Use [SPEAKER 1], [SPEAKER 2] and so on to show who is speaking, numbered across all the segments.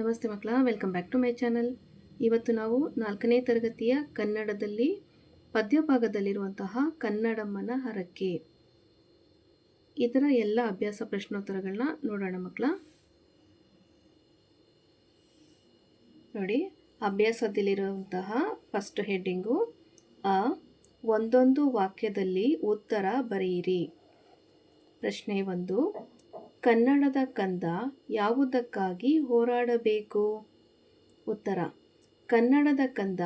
[SPEAKER 1] ನಮಸ್ತೆ ಮಕ್ಕಳ welcome back to my channel ಇವತ್ತು ನಾವು ನಾಲ್ಕನೇ ತರಗತಿಯ ಕನ್ನಡದಲ್ಲಿ ಪದ್ಯಭಾಗದಲ್ಲಿರುವಂತಹ ಕನ್ನಡಮ್ಮನ ಹರಕೆ. ಇದರ ಎಲ್ಲ ಅಭ್ಯಾಸ ಪ್ರಶ್ನೋತ್ತರಗಳನ್ನ ನೋಡೋಣ ಮಕ್ಕಳ. ನೋಡಿ, ಅಭ್ಯಾಸದಲ್ಲಿರುವಂತಹ ಫಸ್ಟ್ ಹೆಡ್ಡಿಂಗು ಆ, ಒಂದೊಂದು ವಾಕ್ಯದಲ್ಲಿ ಉತ್ತರ ಬರೆಯಿರಿ. ಪ್ರಶ್ನೆ ಒಂದು ಕನ್ನಡದ ಕಂದ ಯಾವುದಕ್ಕಾಗಿ ಹೋರಾಡಬೇಕು? ಉತ್ತರ, ಕನ್ನಡದ ಕಂದ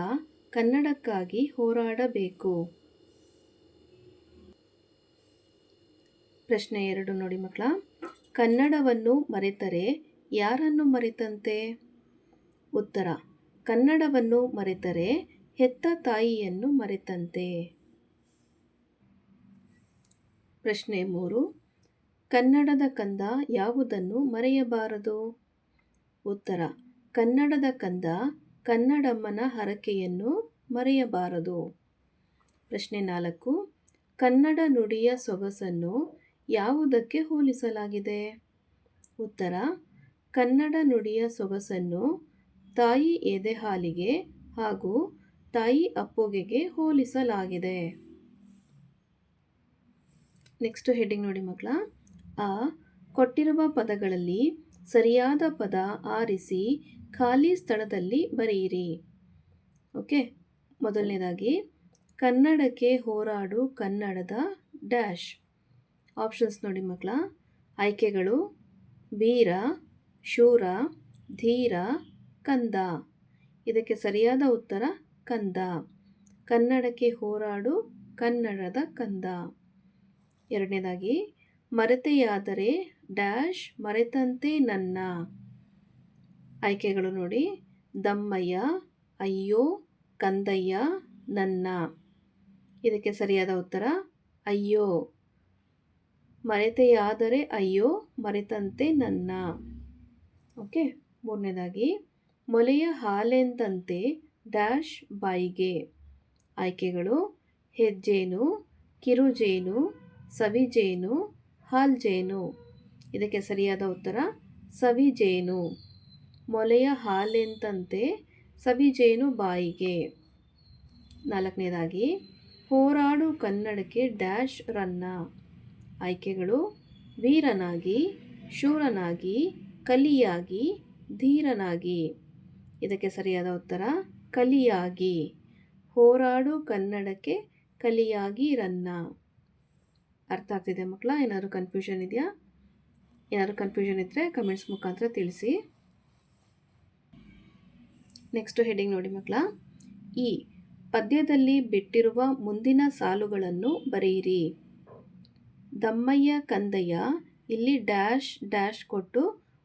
[SPEAKER 1] ಕನ್ನಡಕ್ಕಾಗಿ ಹೋರಾಡಬೇಕು. ಪ್ರಶ್ನೆ ಎರಡು ನೋಡಿ ಮಕ್ಕಳ, ಕನ್ನಡವನ್ನು ಮರೆತರೆ ಯಾರನ್ನು ಮರೆತಂತೆ? ಉತ್ತರ, ಕನ್ನಡವನ್ನು ಮರೆತರೆ ಹೆತ್ತ ತಾಯಿಯನ್ನು ಮರೆತಂತೆ. ಪ್ರಶ್ನೆ ಮೂರು ಕನ್ನಡದ ಕಂದ ಯಾವುದನ್ನು ಮರೆಯಬಾರದು? ಉತ್ತರ, ಕನ್ನಡದ ಕಂದ ಕನ್ನಡಮ್ಮನ ಹರಕೆಯನ್ನು ಮರೆಯಬಾರದು. ಪ್ರಶ್ನೆ ನಾಲ್ಕು, ಕನ್ನಡ ನುಡಿಯ ಸೊಗಸನ್ನು ಯಾವುದಕ್ಕೆ ಹೋಲಿಸಲಾಗಿದೆ? ಉತ್ತರ, ಕನ್ನಡ ನುಡಿಯ ಸೊಗಸನ್ನು ತಾಯಿ ಎದೆಹಾಲಿಗೆ ಹಾಗೂ ತಾಯಿ ಅಪ್ಪುಗೆಗೆ ಹೋಲಿಸಲಾಗಿದೆ. ನೆಕ್ಸ್ಟ್ ಹೆಡ್ಡಿಂಗ್ ನೋಡಿ ಮಕ್ಕಳ. ಆ ಕೊಟ್ಟಿರುವ ಪದಗಳಲ್ಲಿ ಸರಿಯಾದ ಪದ ಆರಿಸಿ ಖಾಲಿ ಸ್ಥಳದಲ್ಲಿ ಬರೆಯಿರಿ. ಓಕೆ? ಮೊದಲನೇದಾಗಿ, ಕನ್ನಡಕ್ಕೆ ಹೋರಾಡು ಕನ್ನಡದ ಡ್ಯಾಶ್. ಆಪ್ಷನ್ಸ್ ನೋಡಿ ಮಕ್ಕಳ. ಆಯ್ಕೆಗಳು, ವೀರ, ಶೂರ, ಧೀರ, ಕಂದ. ಇದಕ್ಕೆ ಸರಿಯಾದ ಉತ್ತರ ಕಂದ. ಕನ್ನಡಕ್ಕೆ ಹೋರಾಡು ಕನ್ನಡದ ಕಂದ. ಎರಡನೇದಾಗಿ ಮರೆತೆಯಾದರೆ ಡ್ಯಾಶ್ ಮರೆತಂತೆ ನನ್ನ. ಆಯ್ಕೆಗಳು ನೋಡಿ. ದಮ್ಮಯ್ಯ, ಅಯ್ಯೋ, ಕಂದಯ್ಯ, ನನ್ನ. ಇದಕ್ಕೆ ಸರಿಯಾದ ಉತ್ತರ, ಅಯ್ಯೋ. ಮರೆತೆಯಾದರೆ ಅಯ್ಯೋ, ಮರೆತಂತೆ ನನ್ನ. ಓಕೆ, ಮೂರನೇದಾಗಿ, ಮೊಲೆಯ ಹಾಲೆಂತಂತೆ ಡ್ಯಾಶ್ ಬಾಯಿಗೆ. ಆಯ್ಕೆಗಳು, ಹೆಜ್ಜೇನು, ಕಿರುಜೇನು, ಸವಿಜೇನು ಹಾಲ್ಜೇನು ಇದಕ್ಕೆ ಸರಿಯಾದ ಉತ್ತರ, ಸವಿ ಜೇನು. ಮೊಲೆಯ ಹಾಲೆಂತಂತೆ ಸವಿಜೇನು ಬಾಯಿಗೆ. ನಾಲ್ಕನೇದಾಗಿ, ಹೋರಾಡು ಕನ್ನಡಕ್ಕೆ ಡ್ಯಾಶ್ ರನ್ನ. ಆಯ್ಕೆಗಳು, ವೀರನಾಗಿ, ಶೂರನಾಗಿ, ಕಲಿಯಾಗಿ, ಧೀರನಾಗಿ. ಇದಕ್ಕೆ ಸರಿಯಾದ ಉತ್ತರ, ಕಲಿಯಾಗಿ. ಹೋರಾಡು ಕನ್ನಡಕ್ಕೆ ಕಲಿಯಾಗಿ ರನ್ನ. ಅರ್ಥ ಆಗ್ತಿದೆ ಮಕ್ಕಳ? ಏನಾದರೂ ಕನ್ಫ್ಯೂಷನ್ ಇದೆಯಾ? ಏನಾದರೂ ಕನ್ಫ್ಯೂಷನ್ ಇದ್ದರೆ ಕಮೆಂಟ್ಸ್ ಮುಖಾಂತರ ತಿಳಿಸಿ. ನೆಕ್ಸ್ಟ್ ಹೆಡ್ಡಿಂಗ್ ನೋಡಿ ಮಕ್ಕಳ. ಈ ಪದ್ಯದಲ್ಲಿ ಬಿಟ್ಟಿರುವ ಮುಂದಿನ ಸಾಲುಗಳನ್ನು ಬರೆಯಿರಿ. ದಮ್ಮಯ್ಯ ಕಂದಯ್ಯ ಇಲ್ಲಿ ಡ್ಯಾಶ್ ಡ್ಯಾಶ್ ಕೊಟ್ಟು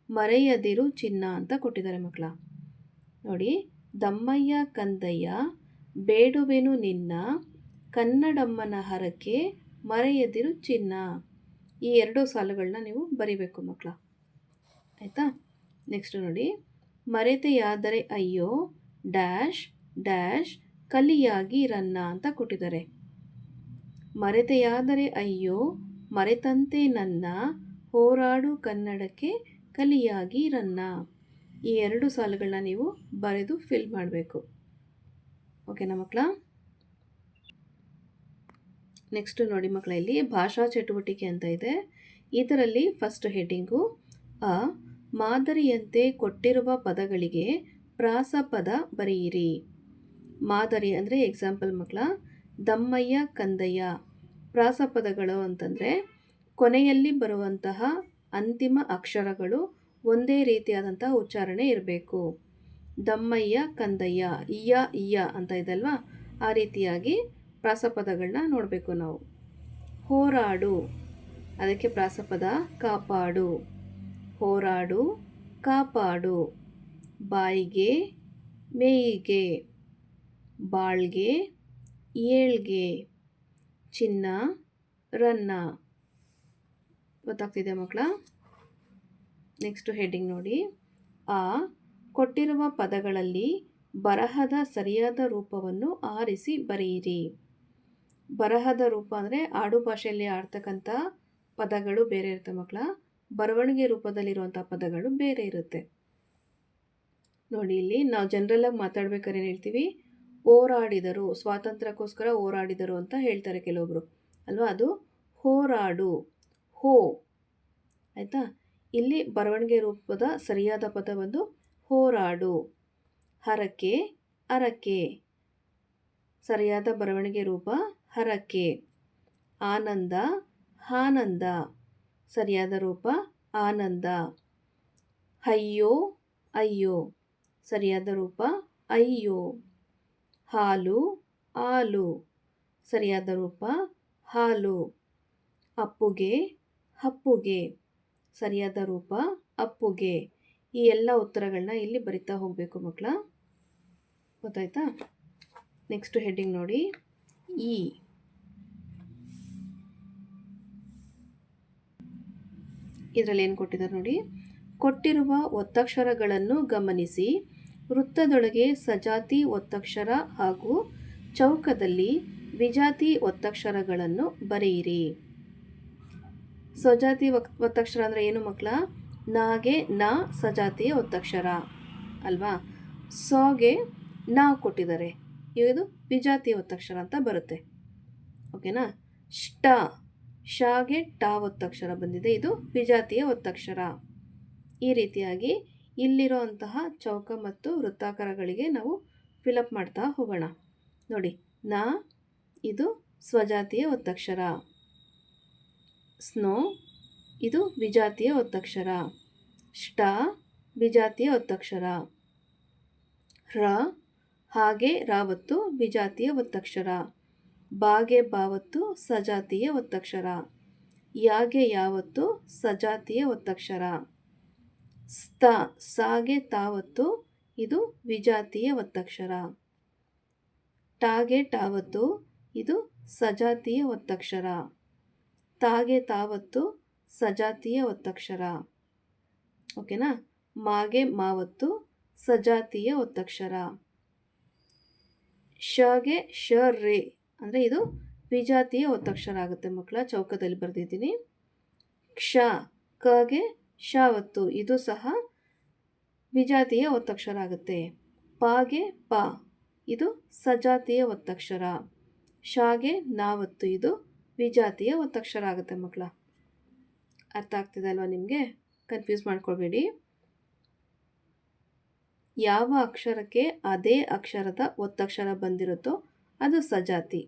[SPEAKER 1] ಮರೆಯದಿರು ಚಿನ್ನ ಅಂತ ಕೊಟ್ಟಿದ್ದಾರೆ ಮಕ್ಕಳ. ನೋಡಿ, ದಮ್ಮಯ್ಯ ಕಂದಯ್ಯ, ಬೇಡುವೆನು ನಿನ್ನ, ಕನ್ನಡಮ್ಮನ ಹರಕೆ ಮರೆಯದಿರು ಚಿನ್ನ ಈ ಎರಡು ಸಾಲುಗಳನ್ನ ನೀವು ಬರಿಬೇಕು ಮಕ್ಕಳ ಆಯಿತಾ? ನೆಕ್ಸ್ಟ್ ನೋಡಿ. ಮರೆತೆಯಾದರೆ ಅಯ್ಯೋ, ಡ್ಯಾಶ್ ಡ್ಯಾಶ್, ಕಲಿಯಾಗಿ ರನ್ನ ಅಂತ ಕೊಟ್ಟಿದ್ದಾರೆ. ಮರೆತೆಯಾದರೆ ಅಯ್ಯೋ, ಮರೆತಂತೆ ನನ್ನ, ಹೋರಾಡು ಕನ್ನಡಕ್ಕೆ ಕಲಿಯಾಗಿ ರನ್ನ. ಈ ಎರಡು ಸಾಲುಗಳನ್ನ ನೀವು ಬರೆದು ಫಿಲ್ ಮಾಡಬೇಕು. ಓಕೆನಾ ಮಕ್ಕಳ ನೆಕ್ಸ್ಟ್ ನೋಡಿ ಮಕ್ಕಳ ಇಲ್ಲಿ ಭಾಷಾ ಚಟುವಟಿಕೆ ಅಂತ ಇದೆ. ಇದರಲ್ಲಿ ಫಸ್ಟ್ ಹೆಡ್ಡಿಂಗು ಅ, ಮಾದರಿಯಂತೆ ಕೊಟ್ಟಿರುವ ಪದಗಳಿಗೆ ಪ್ರಾಸ ಪದ ಬರೆಯಿರಿ. ಮಾದರಿ ಅಂದರೆ ಎಕ್ಸಾಂಪಲ್ ಮಕ್ಕಳ, ದಮ್ಮಯ್ಯ, ಕಂದಯ್ಯ. ಪ್ರಾಸಪದಗಳು ಅಂತಂದರೆ, ಕೊನೆಯಲ್ಲಿ ಬರುವಂತಹ ಅಂತಿಮ ಅಕ್ಷರಗಳು ಒಂದೇ ರೀತಿಯಾದಂಥ ಉಚ್ಚಾರಣೆ ಇರಬೇಕು. ದಮ್ಮಯ್ಯ, ಕಂದಯ್ಯ ಇಯ್ಯ ಇಯ್ಯ ಅಂತ ಇದಲ್ವಾ? ಆ ರೀತಿಯಾಗಿ ಪ್ರಾಸಪದಗಳನ್ನ ನೋಡಬೇಕು ನಾವು. ಹೋರಾಡು, ಅದಕ್ಕೆ ಪ್ರಾಸಪದ ಕಾಪಾಡು. ಹೋರಾಡು, ಕಾಪಾಡು. ಬಾಯಿಗೆ, ಮೇಯಿಗೆ. ಬಾಳ್ಗೆ, ಏಳ್ಗೆ. ಚಿನ್ನ, ರನ್ನ. ಗೊತ್ತಾಗ್ತಿದೆ ಮಕ್ಕಳ? ನೆಕ್ಸ್ಟು ಹೆಡ್ಡಿಂಗ್ ನೋಡಿ. ಆ ಕೊಟ್ಟಿರುವ ಪದಗಳಲ್ಲಿ ಬರಹದ ಸರಿಯಾದ ರೂಪವನ್ನು ಆರಿಸಿ ಬರೆಯಿರಿ. ಬರಹದ ರೂಪ ಅಂದರೆ ಆಡು ಭಾಷೆಯಲ್ಲಿ ಆಡ್ತಕ್ಕಂಥ ಪದಗಳು ಬೇರೆ ಇರುತ್ತೆ ಮಕ್ಕಳ. ಬರವಣಿಗೆ ರೂಪದಲ್ಲಿರುವಂಥ ಪದಗಳು ಬೇರೆ ಇರುತ್ತೆ. ನೋಡಿ ಇಲ್ಲಿ ನಾವು ಜನರಲ್ಲಾಗಿ ಮಾತಾಡ್ಬೇಕಾದ್ರೆ ಏನು ಹೇಳ್ತೀವಿ? ಹೋರಾಡಿದರು, ಸ್ವಾತಂತ್ರ್ಯಕ್ಕೋಸ್ಕರ ಹೋರಾಡಿದರು ಅಂತ ಹೇಳ್ತಾರೆ ಕೆಲವೊಬ್ಬರು ಅಲ್ವಾ? ಅದು ಹೋರಾಡು, ಹೋ. ಆಯಿತಾ? ಇಲ್ಲಿ ಬರವಣಿಗೆ ರೂಪದ ಸರಿಯಾದ ಪದ ಬಂದು ಹೋರಾಡು, ಹರಕೆ, ಅರಕೆ. ಸರಿಯಾದ ಬರವಣಿಗೆ ರೂಪ ಹರಕೆ, ಆನಂದ ಆನಂದ ಸರಿಯಾದ ರೂಪ ಆನಂದ. ಅಯ್ಯೋ ಅಯ್ಯೋ, ಸರಿಯಾದ ರೂಪ ಅಯ್ಯೋ. ಹಾಲು ಹಾಲು, ಸರಿಯಾದ ರೂಪ ಹಾಲು. ಅಪ್ಪುಗೆ ಅಪ್ಪುಗೆ, ಸರಿಯಾದ ರೂಪ ಅಪ್ಪುಗೆ. ಈ ಎಲ್ಲ ಉತ್ತರಗಳನ್ನ ಇಲ್ಲಿ ಬರಿತಾ ಹೋಗಬೇಕು ಮಕ್ಕಳ. ಗೊತ್ತಾಯ್ತಾ? ನೆಕ್ಸ್ಟ್ ಹೆಡ್ಡಿಂಗ್ ನೋಡಿ. ಈ ಇದರಲ್ಲಿ ಏನು ಕೊಟ್ಟಿದ್ದಾರೆ ನೋಡಿ? ಕೊಟ್ಟಿರುವ ಒತ್ತಕ್ಷರಗಳನ್ನು ಗಮನಿಸಿ. ವೃತ್ತದೊಳಗೆ ಸಜಾತಿ ಒತ್ತಕ್ಷರ ಹಾಗೂ ಚೌಕದಲ್ಲಿ ವಿಜಾತಿ ಒತ್ತಕ್ಷರಗಳನ್ನು ಬರೆಯಿರಿ. ಸ್ವಜಾತಿ ಒತ್ತಕ್ಷರ ಅಂದರೆ ಏನು ಮಕ್ಕಳ ನಾಗೆ ನ ಸಜಾತಿಯ ಒತ್ತಕ್ಷರ ಅಲ್ವಾ? ಸೋಗೆ ನಾ ಕೊಟ್ಟಿದ್ದಾರೆ. ಇದು ವಿಜಾತಿಯ ಒತ್ತಕ್ಷರ ಅಂತ ಬರುತ್ತೆ. ಓಕೆನಾ? ಷ್ಟ, ಶಾಗೆ ಟಾ ಒತ್ತಕ್ಷರ ಬಂದಿದೆ. ಇದು ವಿಜಾತಿಯ ಒತ್ತಕ್ಷರ. ಈ ರೀತಿಯಾಗಿ ಇಲ್ಲಿರೋ ಅಂತಹ ಚೌಕ ಮತ್ತು ವೃತ್ತಾಕಾರಗಳಿಗೆ ನಾವು ಫಿಲಪ್ ಮಾಡ್ತಾ ಹೋಗೋಣ. ನೋಡಿ, ನಾ, ಇದು ಸ್ವಜಾತಿಯ ಒತ್ತಕ್ಷರ. ಸ್ನೋ, ಇದು ವಿಜಾತಿಯ ಒತ್ತಕ್ಷರ. ಷ್ಟ ವಿಜಾತಿಯ ಒತ್ತಕ್ಷರ. ರ ಹಾಗೆ ರಾವತ್ತು ವಿಜಾತಿಯ ಒತ್ತಕ್ಷರ. ಬಾಗೆ ಬಾವತ್ತು ಸಜಾತಿಯ ಒತ್ತಕ್ಷರ. ಯಾಗೆ ಯಾವತ್ತು ಸಜಾತಿಯ ಒತ್ತಕ್ಷರ. ಸ್ತ ಸಾಗೆ ತಾವತ್ತು ಇದು ವಿಜಾತಿಯ ಒತ್ತಕ್ಷರ. ಟಾಗೆ ಟಾವತ್ತು ಇದು ಸಜಾತಿಯ ಒತ್ತಕ್ಷರ. ತಾಗೆ ತಾವತ್ತು ಸಜಾತಿಯ ಒತ್ತಕ್ಷರ. ಓಕೆನಾ? ಮಾಗೆ ಮಾವತ್ತು ಸಜಾತಿಯ ಒತ್ತಕ್ಷರ. ಶಗೆ ಶ ರೇ ಅಂದರೆ ಇದು ವಿಜಾತಿಯ ಒತ್ತಕ್ಷರ ಆಗುತ್ತೆ ಮಕ್ಕಳ, ಚೌಕದಲ್ಲಿ ಬರೆದಿದ್ದೀನಿ. ಕ್ಷ, ಕಗೆ ಶಾವತ್ತು, ಇದು ಸಹ ವಿಜಾತಿಯ ಒತ್ತಕ್ಷರ ಆಗುತ್ತೆ. ಪಾಗೆ ಪ, ಇದು ಸಜಾತಿಯ ಒತ್ತಕ್ಷರ. ಶಾಗೆ ನಾವತ್ತು, ಇದು ವಿಜಾತಿಯ ಒತ್ತಕ್ಷರ ಆಗುತ್ತೆ ಮಕ್ಕಳ. ಅರ್ಥ ಆಗ್ತಿದೆ ಅಲ್ವಾ ನಿಮಗೆ? ಕನ್ಫ್ಯೂಸ್ ಮಾಡ್ಕೊಳ್ಬೇಡಿ. ಯಾವ ಅಕ್ಷರಕ್ಕೆ ಅದೇ ಅಕ್ಷರದ ಒತ್ತಕ್ಷರ ಬಂದಿರುತ್ತೋ ಅದು ಸಜಾತಿ.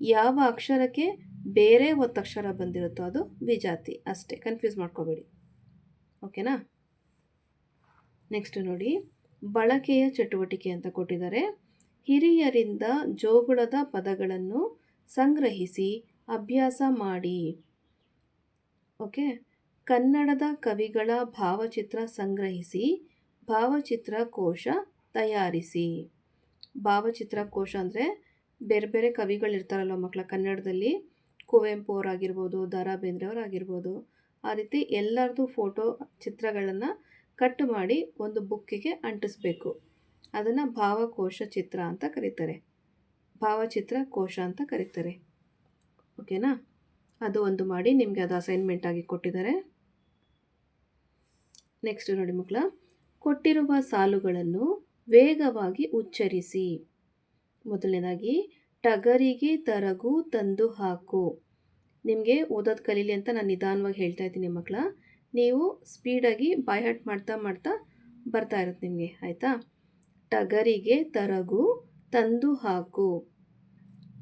[SPEAKER 1] ಯಾವ ಅಕ್ಷರಕ್ಕೆ ಬೇರೆ ಒತ್ತಕ್ಷರ ಬಂದಿರುತ್ತೋ ಅದು ವಿಜಾತಿ. ಅಷ್ಟೇ ಕನ್ಫ್ಯೂಸ್ ಮಾಡ್ಕೋಬೇಡಿ. ಓಕೆನಾ? ನೆಕ್ಸ್ಟ್ ನೋಡಿ, ಬಳಕೆಯ ಚಟುವಟಿಕೆ ಅಂತ ಕೊಟ್ಟಿದ್ದಾರೆ. ಹಿರಿಯರಿಂದ ಜೋಗುಳದ ಪದಗಳನ್ನು ಸಂಗ್ರಹಿಸಿ, ಅಭ್ಯಾಸ ಮಾಡಿ. ಓಕೆ? ಕನ್ನಡದ ಕವಿಗಳ ಭಾವಚಿತ್ರ ಸಂಗ್ರಹಿಸಿ ಭಾವಚಿತ್ರ ಕೋಶ ತಯಾರಿಸಿ. ಭಾವಚಿತ್ರ ಕೋಶ ಅಂದರೆ ಬೇರೆ ಬೇರೆ ಕವಿಗಳಿರ್ತಾರಲ್ವ ಮಕ್ಕಳ ಕನ್ನಡದಲ್ಲಿ? ಕುವೆಂಪು ಅವರಾಗಿರ್ಬೋದು ದ ರಾ ಬೇಂದ್ರೆಯವರಾಗಿರ್ಬೋದು ಆ ರೀತಿ ಎಲ್ಲರದ್ದು ಫೋಟೋ ಚಿತ್ರಗಳನ್ನು ಕಟ್ ಮಾಡಿ ಒಂದು ಬುಕ್ಕಿಗೆ ಅಂಟಿಸ್ಬೇಕು. ಅದನ್ನು ಭಾವಕೋಶ ಚಿತ್ರ ಅಂತ ಕರೀತಾರೆ. ಭಾವಚಿತ್ರ ಕೋಶ ಅಂತ ಕರೀತಾರೆ. ಓಕೆನಾ? ಅದು ಒಂದು ಮಾಡಿ ನಿಮಗೆ ಅದು ಅಸೈನ್ಮೆಂಟ್ ಆಗಿ ಕೊಟ್ಟಿದ್ದಾರೆ. ನೆಕ್ಸ್ಟ್ ನೋಡಿ ಮಕ್ಕಳ ಕೊಟ್ಟಿರುವ ಸಾಲುಗಳನ್ನು ವೇಗವಾಗಿ ಉಚ್ಚರಿಸಿ. ಮೊದಲನೇದಾಗಿ, ಟಗರಿಗೆ ತರಗು ತಂದು ಹಾಕು. ನಿಮಗೆ ಓದೋದು ಕಲೀಲಿ ಅಂತ ನಾನು ನಿಧಾನವಾಗಿ ಹೇಳ್ತಾ ಇದ್ದೀನಿ ಮಕ್ಕಳ ನೀವು ಸ್ಪೀಡಾಗಿ ಬಾಯ್ಹಾಟ್ ಮಾಡ್ತಾ ಮಾಡ್ತಾ ಬರ್ತಾ ಇರುತ್ತೆ ನಿಮಗೆ, ಆಯಿತಾ? ಟಗರಿಗೆ ತರಗು ತಂದು ಹಾಕು.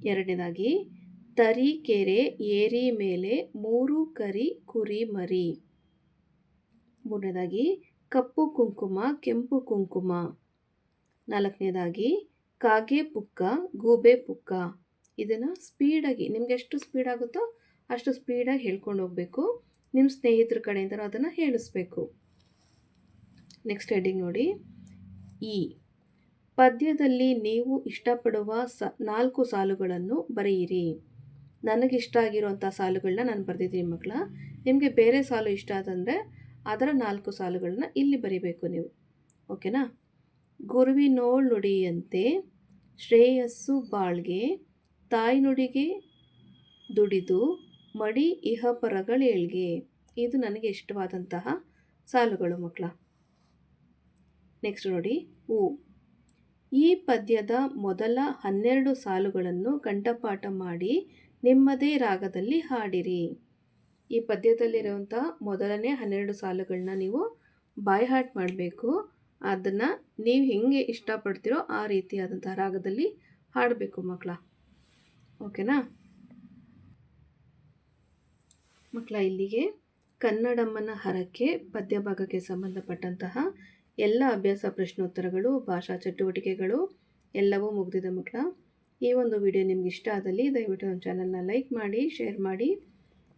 [SPEAKER 1] ಎರಡನೇದಾಗಿ ತರೀಕೆರೆ ಏರಿ ಮೇಲೆ ಮೂರು ಕರಿ ಕುರಿ ಮರಿ. ಮೂರನೇದಾಗಿ ಕಪ್ಪು ಕುಂಕುಮ, ಕೆಂಪು ಕುಂಕುಮ. ನಾಲ್ಕನೇದಾಗಿ, ಕಾಗೆ ಪುಕ್ಕ, ಗೂಬೆ ಪುಕ್ಕ. ಇದನ್ನು ಸ್ಪೀಡಾಗಿ, ನಿಮ್ಗೆ ಎಷ್ಟು ಸ್ಪೀಡ್ ಆಗುತ್ತೋ ಅಷ್ಟು ಸ್ಪೀಡಾಗಿ ಹೇಳ್ಕೊಂಡು ಹೋಗಬೇಕು. ನಿಮ್ಮ ಸ್ನೇಹಿತರ ಕಡೆಯಿಂದ ಅದನ್ನು ಹೇಳಿಸ್ಬೇಕು. ನೆಕ್ಸ್ಟ್ ಹೆಡ್ಡಿಂಗ್ ನೋಡಿ. ಈ ಪದ್ಯದಲ್ಲಿ ನೀವು ಇಷ್ಟಪಡುವ ಸ, ನಾಲ್ಕು ಸಾಲುಗಳನ್ನು ಬರೆಯಿರಿ. ನನಗಿಷ್ಟ ಆಗಿರುವಂಥ ಸಾಲುಗಳನ್ನ ನಾನು ಬರೆದಿದ್ದೀನಿ ಮಕ್ಕಳ ನಿಮಗೆ ಬೇರೆ ಸಾಲು ಇಷ್ಟ ಆದಂದರೆ ಅದರ ನಾಲ್ಕು ಸಾಲುಗಳನ್ನ ಇಲ್ಲಿ ಬರಿಬೇಕು ನೀವು. ಓಕೆನಾ? ಗುರುವಿನೋಳ್ ನುಡಿಯಂತೆ ಶ್ರೇಯಸ್ಸು ಬಾಳ್ಗೆ, ತಾಯಿ ನುಡಿಗೆ ದುಡಿದು ಮಡಿ ಇಹಪರಗಳೇಳ್ಗೆ ಇದು ನನಗೆ ಇಷ್ಟವಾದಂತಹ ಸಾಲುಗಳು ಮಕ್ಕಳ. ನೆಕ್ಸ್ಟ್ ನೋಡಿ ಹೂ ಈ ಪದ್ಯದ ಮೊದಲ ಹನ್ನೆರಡು ಸಾಲುಗಳನ್ನು ಕಂಠಪಾಠ ಮಾಡಿ ನಿಮ್ಮದೇ ರಾಗದಲ್ಲಿ ಹಾಡಿರಿ. ಈ ಪದ್ಯದಲ್ಲಿರುವಂಥ ಮೊದಲನೇ ಹನ್ನೆರಡು ಸಾಲುಗಳನ್ನ ನೀವು ಬಾಯ್ ಹಾರ್ಟ್ ಮಾಡಬೇಕು. ಅದನ್ನು ನೀವು ಹೆಂಗೆ ಇಷ್ಟಪಡ್ತೀರೋ ಆ ರೀತಿಯಾದಂಥ ರಾಗದಲ್ಲಿ ಹಾಡಬೇಕು ಮಕ್ಕಳ ಓಕೆನಾ? ಮಕ್ಕಳ ಇಲ್ಲಿಗೆ ಕನ್ನಡಮ್ಮನ ಹರಕೆ ಪದ್ಯ ಭಾಗಕ್ಕೆ ಸಂಬಂಧಪಟ್ಟಂತಹ ಎಲ್ಲ ಅಭ್ಯಾಸ ಪ್ರಶ್ನೋತ್ತರಗಳು, ಭಾಷಾ ಚಟುವಟಿಕೆಗಳು ಎಲ್ಲವೂ ಮುಗಿದಿದೆ ಮಕ್ಕಳ ಈ ಒಂದು ವಿಡಿಯೋ ನಿಮ್ಗೆ ಇಷ್ಟ ಆದಲ್ಲಿ ದಯವಿಟ್ಟು ನಮ್ಮ ಚಾನಲ್ನ ಲೈಕ್ ಮಾಡಿ ಶೇರ್ ಮಾಡಿ.